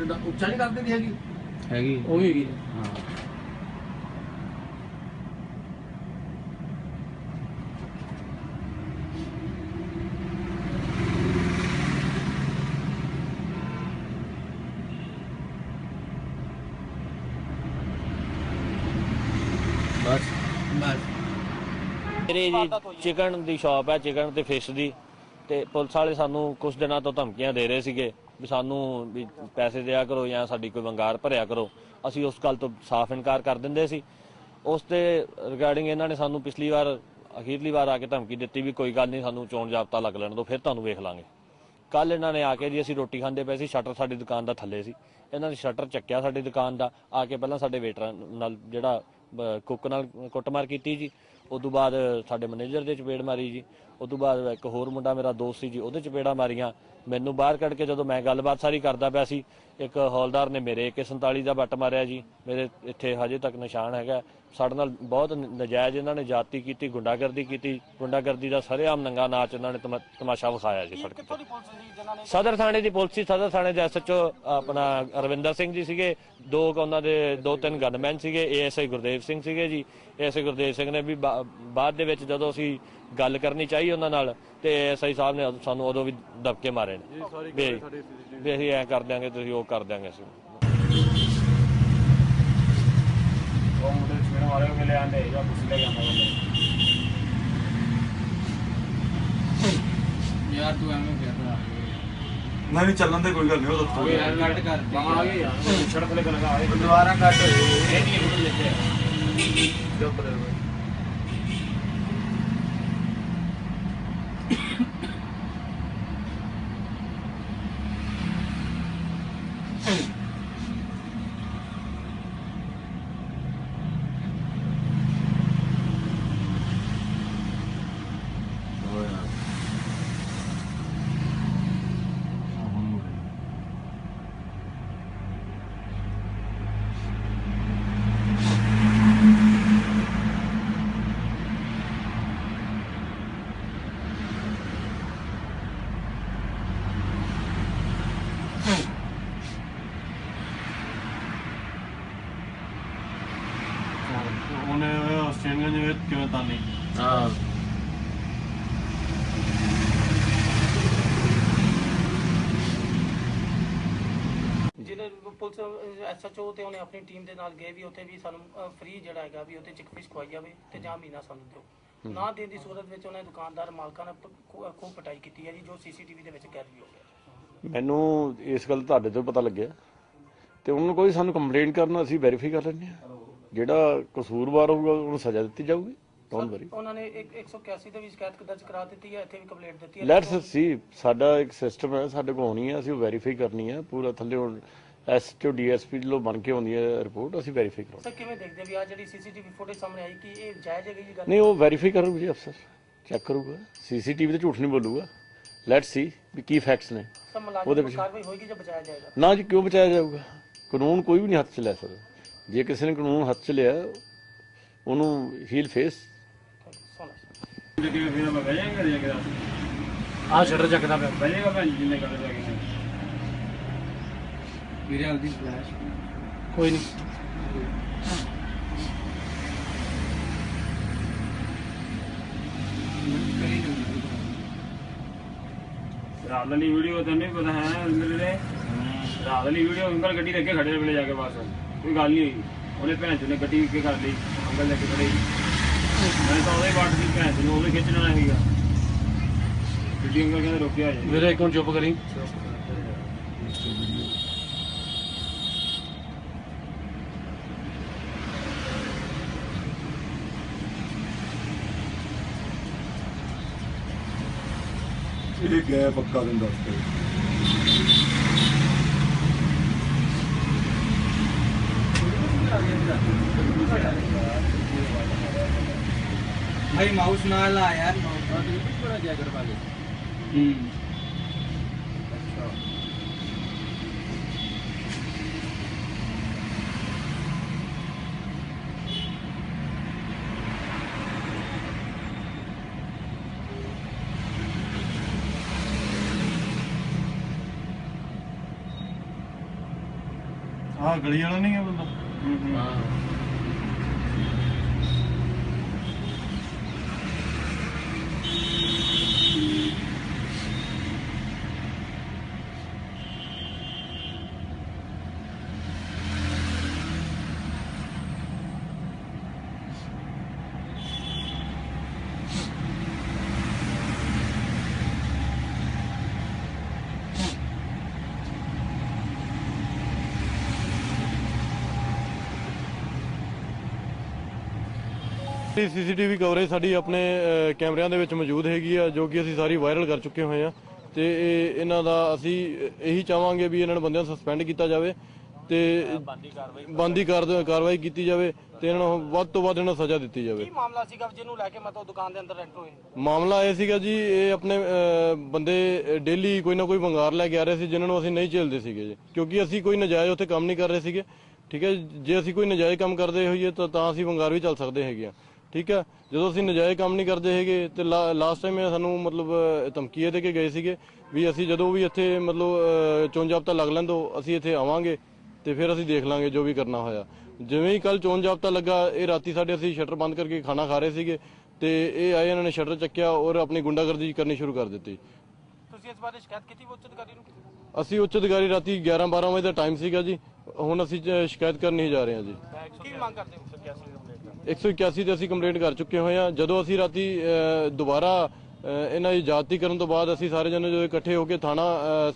Light ਦਾ ਉੱਚਾ ਨਹੀਂ ਕਰ ਦਿੰਦੀ ਹੈਗੀ? ਹੈਗੀ। ਉਹ ਵੀ ਹੈਗੀ। ਹਾਂ। ਬਸ। ਬਸ। ਮੇਰੀ ਜੀ ਚਿਕਨ ਦੀ ਸ਼ਾਪ ਹੈ ਚਿਕਨ ਤੇ ਫਿਸ਼ ਦੀ। ਤੇ ਪੁਲਿਸ ਵਾਲੇ ਸਾਨੂੰ ਕੁਝ ਦਿਨਾਂ ਤੋਂ ਧਮਕੀਆਂ ਦੇ ਰਹੇ ਸੀਗੇ। ਵੀ ਸਾਨੂੰ ਵੀ ਪੈਸੇ ਦਿਆ ਕਰੋ ਜਾਂ ਸਾਡੀ ਕੋਈ ਵੰਗਾਰ ਭਰਿਆ ਕਰੋ, ਅਸੀਂ ਉਸ ਗੱਲ ਤੋਂ ਸਾਫ਼ ਇਨਕਾਰ ਕਰ ਦਿੰਦੇ ਸੀ। ਉਸ ਤੇ ਰਿਗਾਰਡਿੰਗ ਇਹਨਾਂ ਨੇ ਸਾਨੂੰ ਪਿਛਲੀ ਵਾਰ, ਅਖੀਰਲੀ ਵਾਰ ਆ ਕੇ ਧਮਕੀ ਦਿੱਤੀ ਵੀ ਕੋਈ ਗੱਲ ਨਹੀਂ, ਸਾਨੂੰ ਚੋਣ ਜਾਬਤਾ ਲੱਗ ਲੈਣ ਦਿਓ, ਫਿਰ ਤੁਹਾਨੂੰ ਵੇਖ ਲਾਂਗੇ। ਕੱਲ ਇਹਨਾਂ ਨੇ ਆ ਕੇ ਜੀ ਅਸੀਂ ਰੋਟੀ ਖਾਂਦੇ ਪਏ ਸੀ, ਸ਼ਟਰ ਸਾਡੀ ਦੁਕਾਨ ਦਾ ਥੱਲੇ ਸੀ। ਇਹਨਾਂ ਨੇ ਸ਼ਟਰ ਚੱਕਿਆ ਸਾਡੀ ਦੁਕਾਨ ਦਾ, ਆ ਕੇ ਪਹਿਲਾਂ ਸਾਡੇ ਵੇਟਰਾਂ ਨਾਲ ਜਿਹੜਾ ਕੁੱਕ ਨਾਲ ਕੁੱਟਮਾਰ ਕੀਤੀ ਜੀ। ਉਸ ਤੋਂ ਬਾਅਦ ਸਾਡੇ ਮੈਨੇਜਰ ਦੇ ਚਪੇੜ ਮਾਰੀ ਜੀ। ਉਸ ਤੋਂ ਬਾਅਦ ਇੱਕ ਹੋਰ ਮੁੰਡਾ ਮੇਰਾ ਦੋਸਤ ਸੀ ਜੀ ਉਹਦੇ ਚਪੇੜਾਂ ਮਾਰੀਆਂ। ਮੈਨੂੰ ਬਾਹਰ ਕੱਢ ਕੇ ਜਦੋਂ ਮੈਂ ਗੱਲਬਾਤ ਸਾਰੀ ਕਰਦਾ ਪਿਆ ਸੀ ਇੱਕ ਹੌਲਦਾਰ ਨੇ ਮੇਰੇ AK47 ਦਾ ਬੱਟ ਮਾਰਿਆ ਜੀ। ਮੇਰੇ ਇੱਥੇ ਹਜੇ ਤੱਕ ਨਿਸ਼ਾਨ ਹੈਗਾ। ਸਾਡੇ ਨਾਲ ਬਹੁਤ ਨਜਾਇਜ਼ ਇਹਨਾਂ ਨੇ ਜਾਤੀ ਕੀਤੀ ਗੁੰਡਾਗਰਦੀ ਕੀਤੀ। ਗੁੰਡਾਗਰਦੀ ਦਾ ਸਰੇਆਮ ਨੰਗਾ ਨਾਚ ਇਹਨਾਂ ਨੇ ਤਮਾ- ਤਮਾਸ਼ਾ ਵਿਖਾਇਆ ਜੀ ਸੜਕ ਤੇ। ਸਦਰ ਥਾਣੇ ਦੀ ਪੁਲਿਸ ਸੀ। ਸਦਰ ਥਾਣੇ ਦੇ ਐਸਐਚਓ ਆਪਣਾ ਰਵਿੰਦਰ ਸਿੰਘ ਜੀ ਸੀਗੇ। ਦੋ ਉਹਨਾਂ ਦੇ ਦੋ ਤਿੰਨ ਗਨਮੈਨ ਸੀਗੇ। ਏਐਸਆਈ ਗੁਰਦੇਵ ਸਿੰਘ ਸੀਗੇ ਜੀ। ਏਐਸਆਈ ਗੁਰਦੇਵ ਸਿੰਘ ਨੇ ਵੀ ਬਾਅਦ ਦੇ ਵਿੱਚ ਜਦੋਂ ਅਸੀਂ ਗੱਲ ਕਰਨੀ ਚਾਹੀ ਉਹਨਾਂ ਨਾਲ ਤੇ ਏਐਸਆਈ ਸਾਹਿਬ ਨੇ ਸਾਨੂੰ ਉਦੋਂ ਵੀ ਦਬਕੇ ਮਾਰੇ ਨੇ। ਵੀ ਵੀ ਅਸੀਂ ਐ ਕਰ ਦਿਆਂਗੇ ਤੁਸੀਂ ਉਹ ਕਰ ਦਿਆਂਗੇ ਅਸੀਂ। ਉਹ ਮੁੰਡੇ ਚਿਕਨ ਵਾਲੇ ਨੂੰ ਮਿਲੇ ਆਂਦੇ ਜਾਂ ਕੁਛ ਲੈ ਜਾਂਦਾ ਬੰਦੇ। ਯਾਰ ਤੂੰ ਐਵੇਂ ਫਿਰ ਰਹਾ ਨਹੀਂ ਨਹੀਂ ਚੱਲਣ ਦੇ ਕੋਈ ਗੱਲ ਨਹੀਂ ਉਹ ਦੱਸੋ ਕੋਈ ਕੱਟ ਕਰ ਬਾਹਰ ਆ ਗਏ ਯਾਰ ਸੜਕ ਤੇ ਲਗਾ ਆਏ ਦੁਬਾਰਾ ਕੱਟ। ਇਹ ਨਹੀਂ ਮੁੰਡੇ ਲਿਖੇ ਜੋ ਪਰੇ ਉਹਨੇ ਆਸਟ੍ਰੇਲੀਆ ਜਿਵੇਂ ਕਿਵੇਂ ਤਾਨੀ ਹਾਂ। ਜਿਹੜੇ ਪੁਲਿਸ ਐਸਐਚਓ ਤੇ ਉਹਨੇ ਆਪਣੀ ਟੀਮ ਦੇ ਨਾਲ ਗਏ ਵੀ ਉੱਥੇ ਵੀ ਸਾਨੂੰ ਫ੍ਰੀ ਜਿਹੜਾ ਹੈਗਾ ਵੀ ਉੱਥੇ ਚਿਕ ਫਿਸ਼ ਖਵਾਈ ਜਾਵੇ ਤੇ ਜਾਂ ਮਹੀਨਾ ਸਾਨੂੰ ਦਿਓ। ਨਾ ਦੇਣ ਦੀ ਸੂਰਤ ਵਿੱਚ ਉਹਨੇ ਦੁਕਾਨਦਾਰ ਮਾਲਕਾਂ ਨੇ ਪ- ਖੂ- ਖੂਬ ਪਟਾਈ ਕੀਤੀ ਹੈ ਜੀ ਜੋ ਸੀਸੀਟੀਵੀ ਦੇ ਵਿੱਚ ਕੈਦ ਵੀ ਹੋ ਗਿਆ। ਮੈਨੂੰ ਇਸ ਗੱਲ ਤੁਹਾਡੇ ਤੋਂ ਪਤਾ ਲੱਗਿਆ ਤੇ ਉਹਨਾਂ ਕੋਈ ਸਾਨੂੰ ਕੰਪਲੇਂਟ ਕਰਨਾ ਅਸੀਂ ਵੈਰੀਫਾਈ ਕਰ ਲੈਂਦੇ ਹਾਂ। ਜਿਹੜਾ ਕਸੂਰਵਾਰ ਹੋਊਗਾ ਉਹਨੂੰ ਸਜ਼ਾ ਦਿੱਤੀ ਜਾਊਗੀ ਡੋਂਟ ਵਰੀ ਉਹਨਾਂ ਨੇ ਇੱਕ 181 ਤੇ ਵੀ ਸ਼ਿਕਾਇਤ ਦਰਜ ਕਰਾ ਦਿੱਤੀ ਹੈ ਇੱਥੇ ਵੀ ਕੰਪਲੇਂਟ ਦਿੱਤੀ ਹੈ। ਲੈਟਸ ਸੀ ਸਾਡਾ ਇੱਕ ਸਿਸਟਮ ਹੈ ਸਾਡੇ ਕੋਲ ਹੋਣੀ ਹੈ ਅਸੀਂ ਵੈਰੀਫਾਈ ਕਰਨੀ ਹੈ ਪੂਰਾ ਥੱਲੇ ਐਸ ਟੂ ਡੀਐਸਪੀ ਲੋ ਬਣ ਕੇ ਆਉਂਦੀ ਹੈ ਰਿਪੋਰਟ ਅਸੀਂ ਵੈਰੀਫਾਈ ਕਰਾਂਗੇ। ਸਰ ਕਿਵੇਂ ਦੇਖਦੇ ਵੀ ਆ ਜਿਹੜੀ ਸੀਸੀਟੀਵੀ ਫੁਟੇਜ ਸਾਹਮਣੇ ਆਈ ਕਿ ਇਹ ਜਾਇਜ਼ ਹੈਗੀ ਜੀ ਗੱਲ? ਨਹੀਂ ਉਹ ਵੈਰੀਫਾਈ ਕਰੂਗਾ ਜੀ ਅਫਸਰ ਚੈੱਕ ਕਰੂਗਾ। ਸੀਸੀਟੀਵੀ ਤੇ ਝੂਠ ਨਹੀਂ ਬੋਲੂਗਾ। Let's see we Ki facts ਨੇ। ਉਹਦੇ ਵਿੱਚ- ਕਾਰਵਾਈ ਹੋਏਗੀ ਜਾਂ ਬਚਾਇਆ ਜਾਏਗਾ? ਨਾ ਜੀ ਕਿਉਂ ਬਚਾਇਆ ਜਾਊਗਾ? ਕਾਨੂੰਨ ਕੋਈ ਵੀ ਨਹੀਂ ਹੱਥ 'ਚ ਲੈ ਸਕਦਾ। ਜੇ ਕਿਸੇ ਨੇ ਕਾਨੂੰਨ ਹੱਥ 'ਚ ਲਿਆ ਉਹਨੂੰ ਹੀਲ ਫੇਸ ਕਿਵੇਂ ਫਿਰ ਮੈਂ ਬਹਿ ਜਾਏਗਾ ਜੇ ਕਿਦਾ ਆ ਸ਼ਟਰ ਚੱਕਦਾ ਪਿਆ। ਬਹਿ ਜਾਏਗਾ ਭੈਣ ਜੀ ਜਿੰਨੇ ਗੱਲ ਜਾ ਕੇ ਵੀਰੇ ਹਲਦੀ ਫਲੈਸ਼ ਕੋਈ ਨਹੀਂ ਰਾਤ ਵਾਲੀ ਵੀਡੀਓ ਤੈਨੂੰ ਵੀ ਪਤਾ ਹੈ ਮੇਰੇ ਨੇ ਰਾਤ ਵਾਲੀ ਵੀਡੀਓ ਅੰਕਲ ਗੱਡੀ ਕੇ ਖੜੇ ਵੇਲੇ ਜਾ ਕੇ ਬਸ। ਕੋਈ ਗੱਲ ਨਹੀਂ ਹੋਈ। ਉਹਨੇ ਭੈਣ ਚੋਂ ਨੇ ਗੱਡੀ ਕੇ ਕਰ ਲਈ ਅੰਕਲ ਲੈ ਕੇ ਖੜੇ। ਮੈਂ ਤਾਂ ਉਹਦੇ ਬਾਟ ਦੀ ਭੈਣ ਚੋਂ ਨੂੰ ਉਹਦੇ ਖਿੱਚਣਾ ਸੀਗਾ। ਗੱਡੀ ਅੰਕਲ ਕਹਿੰਦੇ ਰੁਕਿਆ ਜੀ ਵੀਰੇ ਇੱਕ ਮਿੰਟ ਚੁੱਪ ਕਰੀ। ਇਹ ਗਏ ਪੱਕਾ ਦਿਨ ਦੱਸ ਭਾਈ ਮਾਊਸ ਨਾਲ ਆ ਯਾਰ। ਬੜਾ ਗਲੀ ਵਾਲਾ ਨਹੀਂ ਹੈ ਬੰਦਾ? ਹਾਂ ਸੀਸੀਟੀਵੀ ਕਵਰੇਜ ਸਾਡੀ ਆਪਣੇ ਕੈਮਰਿਆਂ ਦੇ ਵਿੱਚ ਮੌਜੂਦ ਹੈਗੀ ਆ ਜੋ ਕਿ ਅਸੀਂ ਸਾਰੀ ਵਾਇਰਲ ਕਰ ਚੁੱਕੇ ਹੋਏ ਆ। ਤੇ ਇਹ ਇਹਨਾਂ ਦਾ ਅਸੀਂ ਇਹੀ ਚਾਹਾਂਗੇ ਵੀ ਇਹਨਾਂ ਨੂੰ ਬੰਦਿਆਂ ਨੂੰ ਸਸਪੈਂਡ ਕੀਤਾ ਜਾਵੇ ਤੇ ਬੰਦੀ ਕਾਰਵਾਈ ਕੀਤੀ ਜਾਵੇ ਤੇ ਇਹਨਾਂ ਨੂੰ ਵੱਧ ਤੋਂ ਵੱਧ ਇਹਨਾਂ ਨੂੰ ਸਜ਼ਾ ਦਿੱਤੀ ਜਾਵੇ। ਕੀ ਮਾਮਲਾ ਸੀਗਾ ਜਿਹਨੂੰ ਲੈ ਕੇ ਮਤਲਬ ਦੁਕਾਨ ਦੇ ਅੰਦਰ ਐਂਟਰ ਹੋਏ? ਮਾਮਲਾ ਇਹ ਸੀਗਾ ਜੀ ਇਹ ਆਪਣੇ ਬੰਦੇ ਡੇਲੀ ਕੋਈ ਨਾ ਕੋਈ ਵੰਗਾਰ ਲੈ ਕੇ ਆ ਰਹੇ ਸੀ ਜਿਨ੍ਹਾਂ ਨੂੰ ਅਸੀਂ ਨਹੀਂ ਝੇਲਦੇ ਸੀਗੇ ਜੀ। ਕਿਉਂਕਿ ਅਸੀਂ ਕੋਈ ਨਜਾਇਜ਼ ਉੱਥੇ ਕੰਮ ਨਹੀਂ ਕਰ ਰਹੇ ਸੀਗੇ ਠੀਕ ਹੈ ਜੇ ਅਸੀਂ ਕੋਈ ਨਜਾਇਜ਼ ਕੰਮ ਕਰਦੇ ਹੋਈਏ ਤਾਂ ਤਾਂ ਅਸੀਂ ਵੰਗਾਰ ਵੀ ਚੱਲ ਸਕਦੇ ਹੈਗੇ ਆ। ਠੀਕ ਹੈ? ਜਦੋਂ ਅਸੀਂ ਨਜਾਇਜ਼ ਕੰਮ ਨਹੀਂ ਕਰਦੇ ਹੈਗੇ ਤੇ ਲਾਸਟ ਟਾਈਮ ਸਾਨੂੰ ਮਤਲਬ ਅਹ, ਧਮਕੀ ਇਹ ਦੇ ਕੇ ਗਏ ਸੀਗੇ ਵੀ ਅਸੀਂ ਜਦੋਂ ਵੀ ਇੱਥੇ ਮਤਲਬ ਚੋਣ ਜਾਬਤਾ ਲੱਗ ਲੈਂਦੋ ਅਸੀਂ ਇੱਥੇ ਆਵਾਂਗੇ ਤੇ ਫਿਰ ਅਸੀਂ ਦੇਖ ਲਾਂਗੇ ਜੋ ਵੀ ਕਰਨਾ ਹੋਇਆ। ਜਿਵੇਂ ਹੀ ਕੱਲ ਚੋਣ ਜਾਬਤਾ ਲੱਗਾ ਇਹ ਰਾਤੀ ਸਾਡੇ ਅਸੀਂ ਸ਼ਟਰ ਬੰਦ ਕਰਕੇ ਖਾਣਾ ਖਾ ਰਹੇ ਸੀਗੇ ਤੇ ਇਹ ਆਏ ਇਹਨਾਂ ਨੇ ਸ਼ਟਰ ਚੱਕਿਆ ਔਰ ਆਪਣੀ ਗੁੰਡਾਗਰਦੀ ਕਰਨੀ ਸ਼ੁਰੂ ਕਰ ਦਿੱਤੀ। ਤੁਸੀਂ ਇਸ ਬਾਰੇ ਸ਼ਿਕਾਇਤ ਕੀਤੀ ਉੱਚ ਅਧਿਕਾਰੀ ਨੂੰ ਅਸੀਂ ਉੱਚ ਅਧਿਕਾਰੀ ਰਾਤੀ 11 12 ਵਜੇ ਦਾ ਟਾਈਮ ਸੀਗਾ ਜੀ ਹੁਣ ਅਸੀਂ ਸ਼ਿਕਾਇਤ ਕਰਨ ਨਹੀਂ ਜਾ ਰਹੇ ਹਾਂ ਜੀ। ਕੀ ਮੰਗ ਕਰਦੇ ਹੋ? 181 ਤੇ ਅਸੀਂ ਕੰਪਲੇਂਟ ਕਰ ਚੁੱਕੇ ਹੋਏ ਹਾਂ। ਜਦੋਂ ਅਸੀਂ ਰਾਤੀ ਅਹ, ਦੁਬਾਰਾ ਇਹਨਾਂ ਦੀ ਜਾਤੀ ਕਰਨ ਤੋਂ ਬਾਅਦ ਅਸੀਂ ਸਾਰੇ ਜਣੇ ਜਦੋਂ ਇਕੱਠੇ ਹੋ ਕੇ ਥਾਣਾ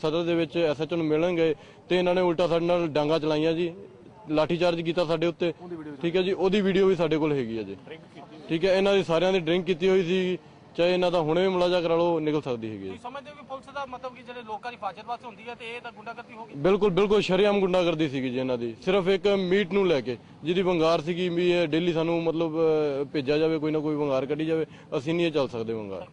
ਸਦਰ ਦੇ ਵਿੱਚ ਐਸਐਚਓ ਨੂੰ ਮਿਲਣ ਗਏ ਤੇ ਇਹਨਾਂ ਨੇ ਉਲਟਾ ਸਾਡੇ ਨਾਲ ਡਾਂਗਾ ਚਲਾਈਆਂ ਜੀ ਲਾਠੀ ਚਾਰਜ ਕੀਤਾ ਸਾਡੇ ਉੱਤੇ। ਠੀਕ ਹੈ ਜੀ ਉਹਦੀ ਵੀਡੀਓ ਵੀ ਸਾਡੇ ਕੋਲ ਹੈਗੀ ਹੈ ਜੀ। ਠੀਕ ਹੈ ਇਹਨਾਂ ਦੀ ਸਾਰਿਆਂ ਦੀ ਡਰਿੰਕ ਕੀਤੀ ਹੋਈ ਸੀ। ਚਾਹੇ ਇਹਨਾਂ ਦਾ ਹੁਣੇ ਵੀ ਮੁਲਾਜ਼ਾ ਕਰਾ ਲਓ ਨਿਕਲ ਸਕਦੀ ਹੈਗੀ ਹੈ ਤੁਸੀਂ ਸਮਝਦੇ ਹੋ ਕਿ ਪੁਲਿਸ ਦਾ ਮਤਲਬ ਕਿ ਜਿਹੜੇ ਲੋਕਾਂ ਦੀ ਹਿਫਾਜ਼ਤ ਵਾਸਤੇ ਹੁੰਦੀ ਹੈ ਤੇ ਇਹ ਤਾਂ ਗੁੰਡਾਗਰਦੀ ਹੋ ਗਈ? ਬਿਲਕੁਲ ਬਿਲਕੁਲ ਸ਼ਰੇਆਮ ਗੁੰਡਾਗਰਦੀ ਸੀਗੀ ਜੀ ਇਹਨਾਂ ਦੀ। ਸਿਰਫ ਇੱਕ ਮੀਟ ਨੂੰ ਲੈ ਕੇ ਜਿਹਦੀ ਵੰਗਾਰ ਸੀਗੀ ਵੀ ਇਹ ਡੇਲੀ ਸਾਨੂੰ ਮਤਲਬ ਅਹ, ਭੇਜਿਆ ਜਾਵੇ ਕੋਈ ਨਾ ਕੋਈ ਵੰਗਾਰ ਕੱਢੀ ਜਾਵੇ ਅਸੀਂ ਨਹੀਂ ਇਹ ਚੱਲ ਸਕਦੇ ਵੰਗਾਰ।